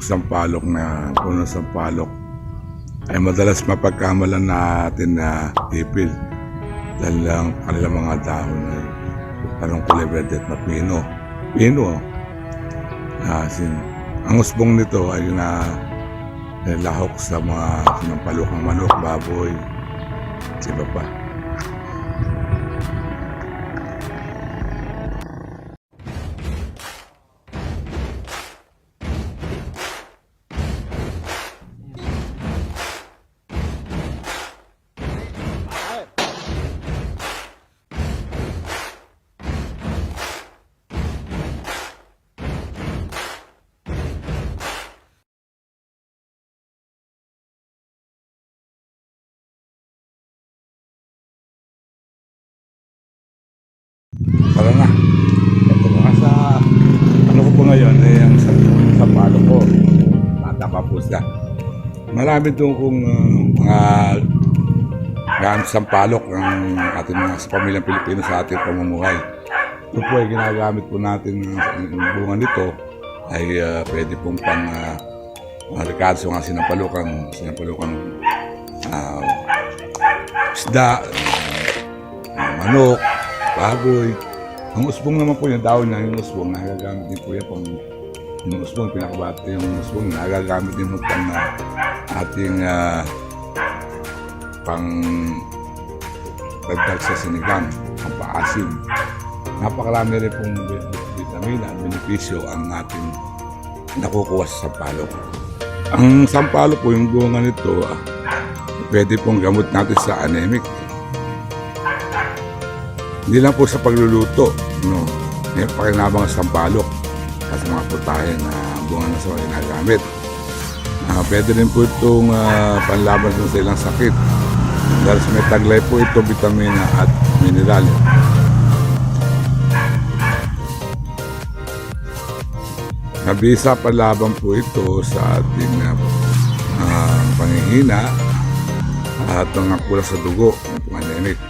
sampalok na puno sampalok ay madalas mapagkamalan natin na ipil dahil lang kanilang mga dahon ay parang kulay verde at mapino. Pino. Ah, sin, ang usbong nito ay na lahok sa mga sinampalukang manok, baboy, at iba pa. Tara na. Ito na sa ano ko po ngayon eh ang sa, sa palo ko. Bata pa po siya. Marami doon kung uh, mga gamit sa palok ng ating mga sa pamilyang Pilipino sa ating pamumuhay. Ito po ay ginagamit po natin ng ng bunga nito ay uh, pwede pong pang uh, mga rekadso nga sinampalukang sinampalukang uh, isda, uh, manok, baboy. Ang usbong naman po yung daon niya, yung usbong, nagagamit din po yan pang yung usbong, pinakabate yung usbong, nagagamit din po pang uh, ating uh, pang dagdag sa sinigang, ang paasim. Napakarami rin pong vi- vitamina at benepisyo ang ating nakukuha sa sampalok. Ang sampalok po, yung bunga nito, ah, pwede pong gamot natin sa anemic. Hindi lang po sa pagluluto, no. May pakinabang sa sampalok at sa mga putahe na bunga na sa ginagamit. Ah, pwede rin po itong ah, panlaban sa ilang sakit. Dahil sa may taglay po ito, vitamina at mineral. Nabisa panlaban po ito sa ating uh, pangihina at mga kulang sa dugo ng pandemic.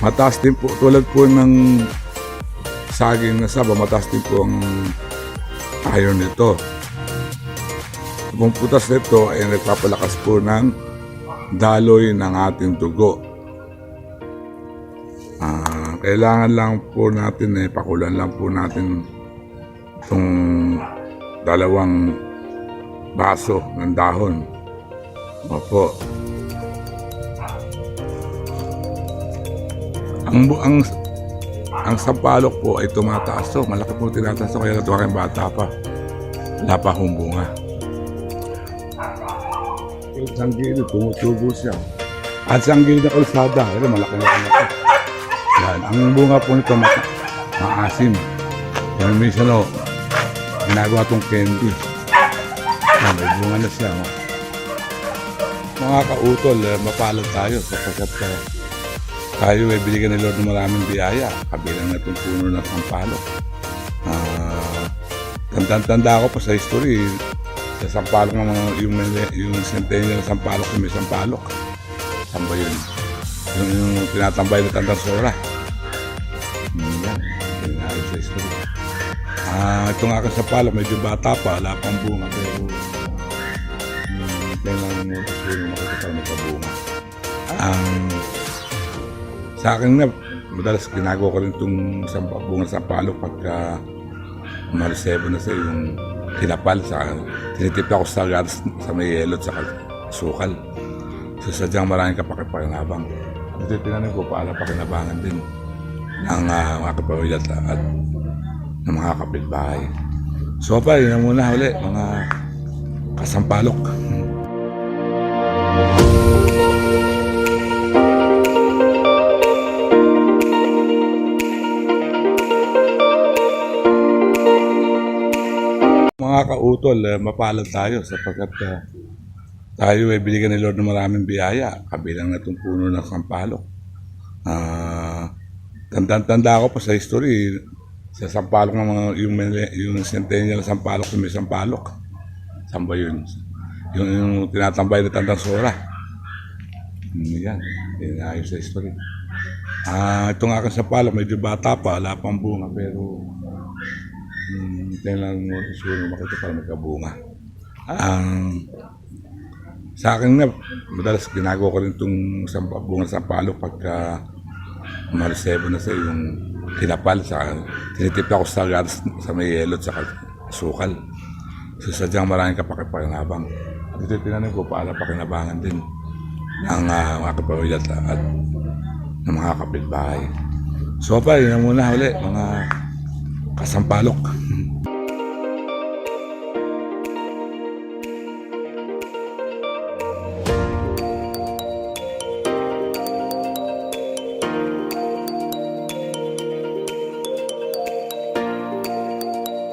Mataas din po, tulad po ng saging na saba, mataas din po ang iron nito. Ang putas nito ay nagpapalakas po ng daloy ng ating dugo. Ah, kailangan lang po natin eh, pakulan lang po natin itong dalawang baso ng dahon. Opo. Ang ang ang sampalok po ay tumataas to. Malaki po tinataas to kaya natuwa kayong bata pa. Wala pa akong bunga. Isang gilid, tumutubo siya. At isang gilid na kalsada, pero malaki na malaki. Yan, ang bunga po nito ma- maasim. Kaya minsan o, ginagawa tong candy. Yan, may bunga na siya. Oh. Mga kautol, eh, mapalad tayo sapagkat uh, tayo ay binigyan ni Lord ng maraming biyaya. Kabilang na itong puno ng sampalok. Ah, tanda-tanda ako pa sa history, sa sampalok ng mga, yung, yung centennial ng sampalok, yung may sampalok. Saan ba yun? Yung, yung tinatambay na tandang sora. Hmm, yan. Yun sa history. Ah, ito nga aking sampalok, medyo bata pa, wala pang bunga, pero hmm, kailangan mo siguro makita para magkabunga. Ang sa akin na, madalas ginagawa ko rin itong bunga sa palo pagka marisebo na sa yung tinapal sa tinitipla ko sa gatas sa may yelo at sa sukal. So sadyang maraming kapakipakinabang. Ito tinanin ko para pakinabangan din ng uh, mga kapamilya at, ng mga kapitbahay. So pa, yun na muna uli, mga kasampalok. Mga kautol, eh, mapalad tayo sapagkat uh, tayo ay binigyan ni Lord ng maraming biyaya, kabilang na itong puno ng sampalok. Ah, tanda-tanda ako pa sa history, sa sampalok ng mga, yung, yung centennial ng sampalok, yung may sampalok. Saan ba yun? Yung, yung tinatambay na tandang sora. Hmm, Yan, yan ayos sa history. Ah, ito nga aking sampalok, medyo bata pa, wala pang bunga, pero Hmm, kailangan mo siguro makita para magkabunga. Ang sa akin na, madalas ginagawa ko rin itong bunga sa palok pagka marisebo na sa yung tinapal sa tinitipla ko sa gatas sa may yelo at saka sukal. So sadyang maraming kapakipakinabang. At ito tinanin ko para pakinabangan din ng uh, mga kapamilya at, at ng mga kapitbahay. So pa, yun na muna uli, mga Kasampalok.